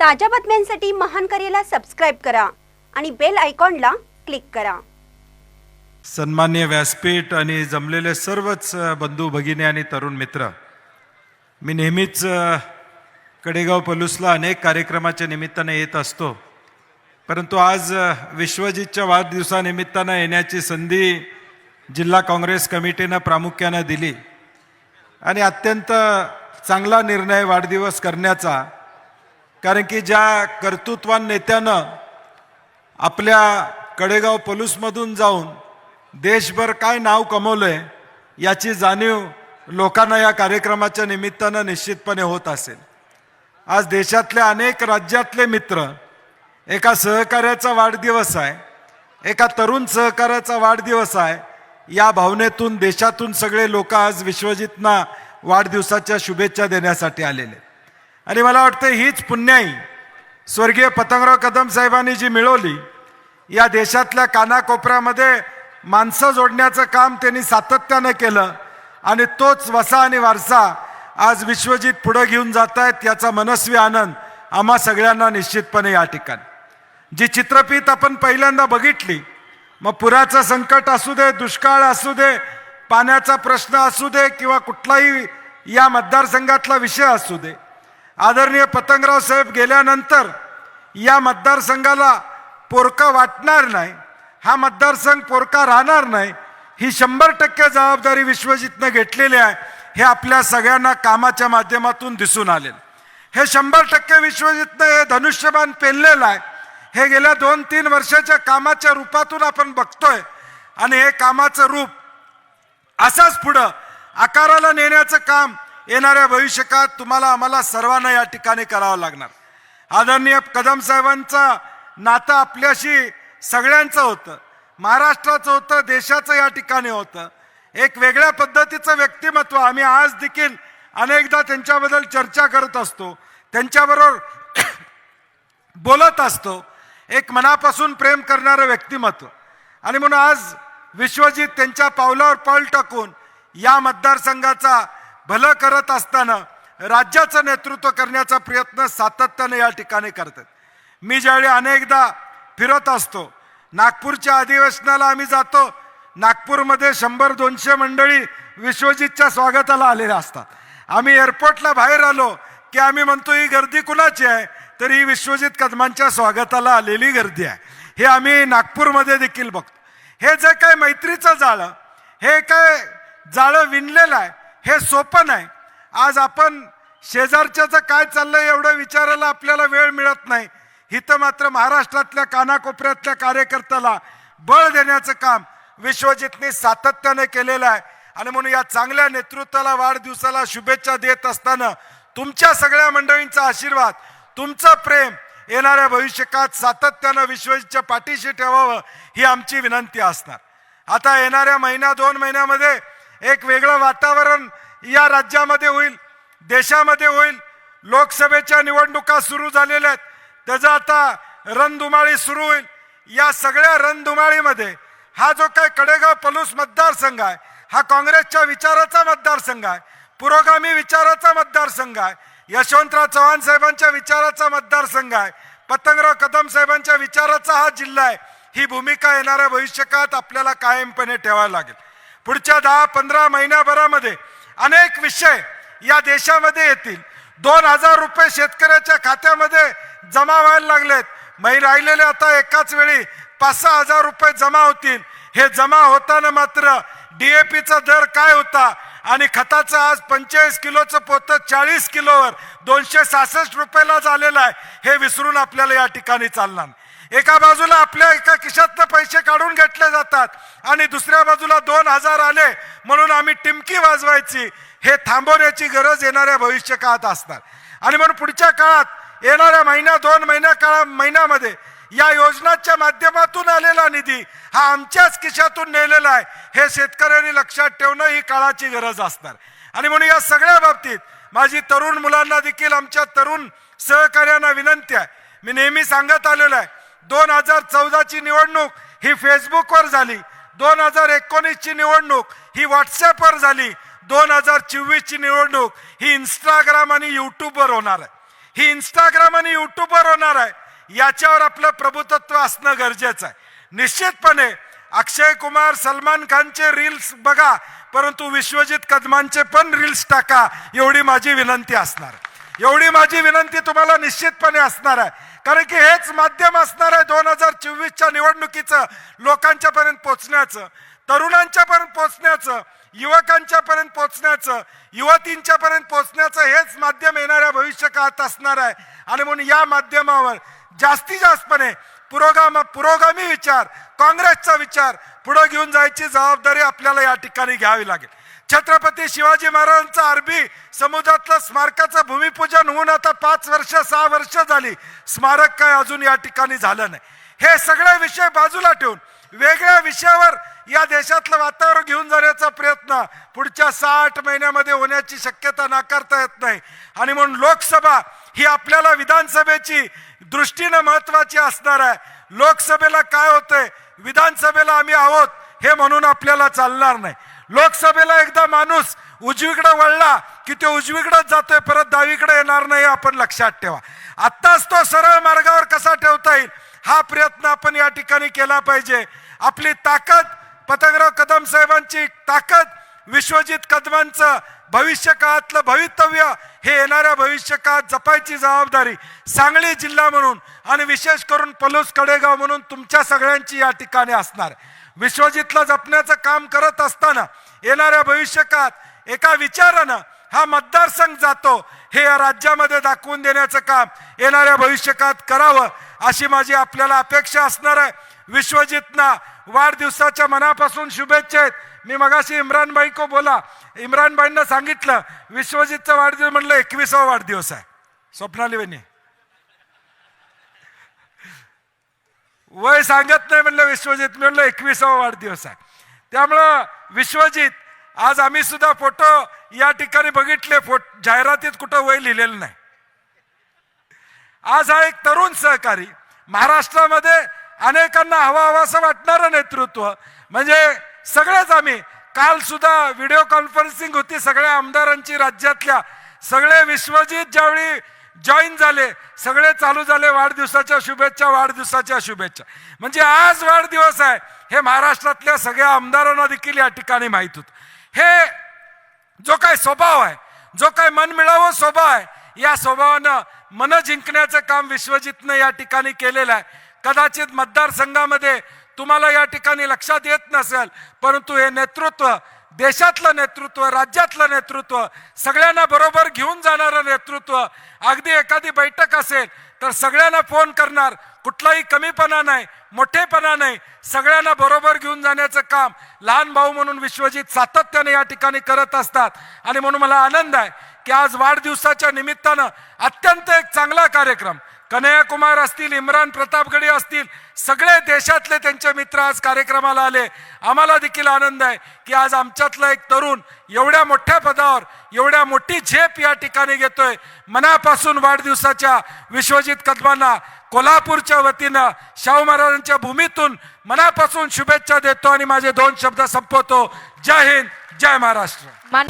ताज्या बातम्यांसाठी महान करेला सबस्क्राईब करा आणि बेल आयकॉनला क्लिक करा. सन्मान्य व्यासपीठ आणि जमलेले सर्वच बंधू भगिनी आणि तरुण मित्र मी नेहमीच कडेगाव पलूसला अनेक कार्यक्रमाच्या निमित्ताने येत असतो. परंतु आज विश्वजितच्या वाढदिवसानिमित्तानं येण्याची संधी जिल्हा काँग्रेस कमिटीनं प्रामुख्यानं दिली. आणि अत्यंत चांगला निर्णय वाढदिवस करण्याचा कारण की ज्या कर्तृत्वान नेत्यानं आपल्या कडेगाव पलूसमधून जाऊन देशभर काय नाव कमवलंय याची जाणीव लोकांना या कार्यक्रमाच्या निमित्तानं निश्चितपणे होत असेल. आज देशातल्या अनेक राज्यातले मित्र एका सहकार्याचा वाढदिवस आहे एका तरुण सहकार्याचा वाढदिवस आहे या भावनेतून देशातून सगळे लोक आज विश्वजितना वाढदिवसाच्या शुभेच्छा देण्यासाठी आलेले आणि मला वाटतं हीच पुण्याई स्वर्गीय पतंगराव कदम साहेबांनी जी मिळवली या देशातल्या कानाकोपऱ्यामध्ये माणसं जोडण्याचं काम त्यांनी सातत्यानं केलं आणि तोच वसा आणि वारसा आज विश्वजित पुढं घेऊन जात आहेत याचा मनस्वी आनंद आम्हा सगळ्यांना निश्चितपणे या ठिकाणी. जी चित्रपीत आपण पहिल्यांदा बघितली मग पुराचं संकट असू दे दुष्काळ असू दे पाण्याचा प्रश्न असू दे किंवा कुठलाही या मतदारसंघातला विषय असू दे आदरणीय पतंगराव साहेब गेल्यानंतर या मतदारसंघाला पोरका वाटणार नाही हा मतदारसंघ पोरका राहणार नाही ही शंभर टक्के जबाबदारी विश्वजितनं घेतलेली आहे हे आपल्या सगळ्यांना कामाच्या माध्यमातून दिसून आलेलं हे शंभर टक्के विश्वजितनं हे धनुष्यबाण पेललेलं आहे. हे गेल्या दोन तीन वर्षाच्या कामाच्या रूपातून आपण बघतोय आणि हे कामाचं रूप असंच पुढं आकाराला नेण्याचं काम येणाऱ्या भविष्यकाळात तुम्हाला आम्हाला सर्वांना या ठिकाणी करावं लागणार. आदरणीय कदम साहेबांचं नातं आपल्याशी सगळ्यांचं होतं. महाराष्ट्राचं होतं देशाचं या ठिकाणी होतं. एक वेगळ्या पद्धतीचं व्यक्तिमत्व आम्ही आज देखील अनेकदा त्यांच्याबद्दल चर्चा करत असतो. त्यांच्याबरोबर बोलत असतो. एक मनापासून प्रेम करणारं व्यक्तिमत्व. आणि म्हणून आज विश्वजित त्यांच्या पावलावर पाऊल टाकून या मतदारसंघाचा भलं करत असताना राज्याचं नेतृत्व करण्याचा प्रयत्न सातत्याने या ठिकाणी करतात. मी ज्यावेळी अनेकदा फिरत असतो नागपूरच्या अधिवेशनाला आम्ही जातो नागपूरमध्ये शंभर दोनशे मंडळी विश्वजितच्या स्वागताला आलेल्या असतात. आम्ही एअरपोर्टला बाहेर आलो की आम्ही म्हणतो ही गर्दी कुणाची आहे? तर ही विश्वजित कदमांच्या स्वागताला आलेली गर्दी आहे. हे आम्ही नागपूरमध्ये देखील बघतो. हे जे काय मैत्रीचं जाळं हे काय जाळं विणलेलं आहे हे सोपं नाही. आज आपण शेजारच्याचं काय चाललंय एवढं विचारायला आपल्याला वेळ मिळत नाही. इथं मात्र महाराष्ट्रातल्या कानाकोपऱ्यातल्या कार्यकर्त्याला बळ देण्याचं काम विश्वजितने सातत्याने केलेलं आहे. आणि म्हणून या चांगल्या नेतृत्वाला वाढदिवसाला शुभेच्छा देत असताना तुमच्या सगळ्या मंडळींचा आशीर्वाद तुमचं प्रेम येणाऱ्या भविष्यकाळात सातत्यानं विश्वजितच्या पाठीशी ठेवावं ही आमची विनंती असणार. आता येणाऱ्या महिन्या दोन महिन्यामध्ये एक वेगळं वातावरण या राज्यामध्ये होईल देशामध्ये होईल. लोकसभेच्या निवडणुका सुरू झालेल्या आहेत. त्याचं आता रणधुमाळी सुरू होईल. या सगळ्या रणधुमाळीमध्ये हा जो काही कडेगाव पलूस मतदारसंघ आहे हा काँग्रेसच्या विचाराचा मतदारसंघ आहे पुरोगामी विचाराचा मतदारसंघ आहे यशवंतराव चव्हाण साहेबांच्या विचाराचा मतदारसंघ आहे पतंगराव कदम साहेबांच्या विचाराचा हा जिल्हा आहे. ही भूमिका येणाऱ्या भविष्यकाळात आपल्याला कायमपणे ठेवायला लागेल. पुढच्या दहा पंधरा महिन्याभरामध्ये अनेक विषय या देशामध्ये येतील. दोन हजार रुपये शेतकऱ्याच्या खात्यामध्ये जमा व्हायला लागलेत. मै राहिलेले आता एकाच वेळी पाच सहा हजार रुपये जमा होतील. हे जमा होताना मात्र डीएपीचा दर काय होता? आणि खताचं आज पंचेचाळीस किलोचं पोतं चाळीस किलोवर दोनशे सहासष्ट रुपयाला झालेलं आहे. हे विसरून आपल्याला या ठिकाणी चालणार नाही. एका बाजूला आपल्या एका खिशातनं पैसे काढून घेतले जातात आणि दुसऱ्या बाजूला दोन हजार आले म्हणून आम्ही टिमकी वाजवायची. हे थांबवण्याची गरज येणाऱ्या भविष्य काळात असणार. आणि म्हणून पुढच्या काळात येणाऱ्या महिन्या दोन महिन्या काळा महिन्यामध्ये या योजनाच्या माध्यमातून आलेला निधी हा आमच्याच खिशातून नेलेला आहे. हे शेतकऱ्यांनी लक्षात ठेवणं ही काळाची गरज असणार. आणि म्हणून या सगळ्या बाबतीत माझी तरुण मुलांना देखील आमच्या तरुण सहकार्यांना विनंती आहे. मी नेहमी सांगत आलेलो आहे दोन हजार चौदाची निवडणूक ही फेसबुकवर झाली. दोन हजार एकोणीसची निवडणूक ही व्हॉट्सअपवर झाली. दोन हजार चोवीसची निवडणूक ही इंस्टाग्राम आणि यूट्यूबवर होणार आहे. ही इंस्टाग्राम आणि यूट्यूबवर होणार आहे. याच्यावर आपलं प्रभुत्व असणं गरजेचं आहे. निश्चितपणे अक्षय कुमार सलमान खानचे रील्स बघा परंतु विश्वजित कदमांचे पण रील्स टाका. एवढी माझी विनंती असणार आहे. एवढी माझी विनंती तुम्हाला निश्चितपणे असणार आहे. कारण की हेच माध्यम असणार आहे दोन हजार चोवीसच्या निवडणुकीचं लोकांच्या पर्यंत तरुणांच्यापर्यंत तरुणांच्या पर्यंत पोचण्याचं युवकांच्या पर्यंत युवतींच्या पर्यंत हेच माध्यम येणाऱ्या भविष्य काळात असणार आहे. आणि म्हणून या माध्यमावर जास्तीत जास्तपणे पुरोगाम पुरोगामी विचार काँग्रेसचा विचार पुढे घेऊन जायची जबाबदारी आपल्याला या ठिकाणी घ्यावी लागेल. छत्रपती शिवाजी महाराजांचं अरबी समुद्रातलं स्मारकाचं भूमिपूजन होऊन आता पाच वर्ष सहा वर्ष झाली. स्मारक काय अजून या ठिकाणी झालं नाही. हे सगळे विषय बाजूला ठेवून वेगळ्या विषयावर या देशातलं वातावरण घेऊन जाण्याचा प्रयत्न पुढच्या साठ महिन्यामध्ये होण्याची शक्यता नाकारता येत नाही. आणि म्हणून लोकसभा ही आपल्याला विधानसभेची दृष्टीनं महत्वाची असणार आहे. लोकसभेला काय होतंय? विधानसभेला आम्ही आहोत हे म्हणून आपल्याला चालणार नाही. लोकसभेला एकदा माणूस उजवीकडे वळला की तो उजवीकडेच जातोय परत डावीकडे येणार नाही आपण लक्षात ठेवा. आत्ताच तो सरळ मार्गावर कसा ठेवता येईल हा प्रयत्न आपण या ठिकाणी केला पाहिजे. आपली ताकद पतंगराव कदम साहेबांची ताकद विश्वजित कदमांचं भविष्य काळातलं भवितव्य हे येणाऱ्या भविष्य काळात जपायची जबाबदारी सांगली जिल्हा म्हणून आणि विशेष करून पलूस कडेगाव म्हणून तुमच्या सगळ्यांची या ठिकाणी असणार. विश्वजितला जपण्याचं काम करत असताना येणाऱ्या भविष्य काळात एका विचारानं हा मतदारसंघ जातो हे या राज्यामध्ये दाखवून देण्याचं काम येणाऱ्या भविष्य काळात करावं अशी माझी आपल्याला अपेक्षा असणार आहे. विश्वजितना वाढदिवसाच्या मनापासून शुभेच्छा आहेत. मी मगाशी इम्रानबाई को बोला इम्रानबाईंना सांगितलं विश्वजितचा वाढदिवस म्हणलं एकविसावा वाढदिवस आहे. स्वप्नाली बहिणी. वय सांगत नाही म्हणलं विश्वजित मी म्हणलं एकविसावा वाढदिवस आहे. त्यामुळं विश्वजित आज आम्ही सुद्धा फोटो या ठिकाणी बघितले फोट जाहिरातीत कुठं वय लिहिलेलं नाही. आज हा एक तरुण सहकारी महाराष्ट्रामध्ये अनेकांना हवा हवासं वाटणारं नेतृत्व. म्हणजे सगळेच आम्ही. काल सुद्धा व्हिडिओ कॉन्फरन्सिंग होती सगळ्या आमदारांची राज्यातल्या. सगळे विश्वजित ज्यावेळी जॉईन झाले सगळे चालू झाले वाढदिवसाच्या शुभेच्छा वाढदिवसाच्या शुभेच्छा. म्हणजे आज वाढदिवस आहे. हे महाराष्ट्रातल्या सगळ्या आमदारांना देखील या ठिकाणी माहीत होत. हे जो काय स्वभाव आहे जो काय मन मिळावं स्वभाव आहे या स्वभावानं मन जिंकण्याचं काम विश्वजितनं या ठिकाणी केलेलं आहे. कदाचित मतदारसंघामध्ये तुम्हाला या ठिकाणी लक्षात येत नसेल परंतु हे नेतृत्व देशातलं नेतृत्व राज्यातलं नेतृत्व सगळ्यांना बरोबर घेऊन जाणारं नेतृत्व अगदी एखादी बैठक असेल तर सगळ्यांना फोन करणार कुठलाही कमीपणा नाही मोठेपणा नाही सगळ्यांना बरोबर घेऊन जाण्याचं काम लहान भाऊ म्हणून विश्वजित सातत्याने या ठिकाणी करत असतात. आणि म्हणून मला आनंद आहे की आज वाढदिवसाच्या निमित्तानं अत्यंत एक चांगला कार्यक्रम कन्हैया कुमार असतील इम्रान प्रतापगडी असतील सगळे देशातले त्यांचे मित्र आज कार्यक्रमाला आले. आम्हाला देखील आनंद आहे की आज आमच्यातला एक तरुण एवढ्या मोठ्या पदावर एवढ्या मोठी झेप या ठिकाणी घेतोय. मनापासून वाढदिवसाच्या विश्वजित कदमांना कोल्हापूरच्या वतीनं शाहू महाराजांच्या भूमीतून मनापासून शुभेच्छा देतो आणि माझे दोन शब्द संपवतो. जय हिंद जय महाराष्ट्र. मान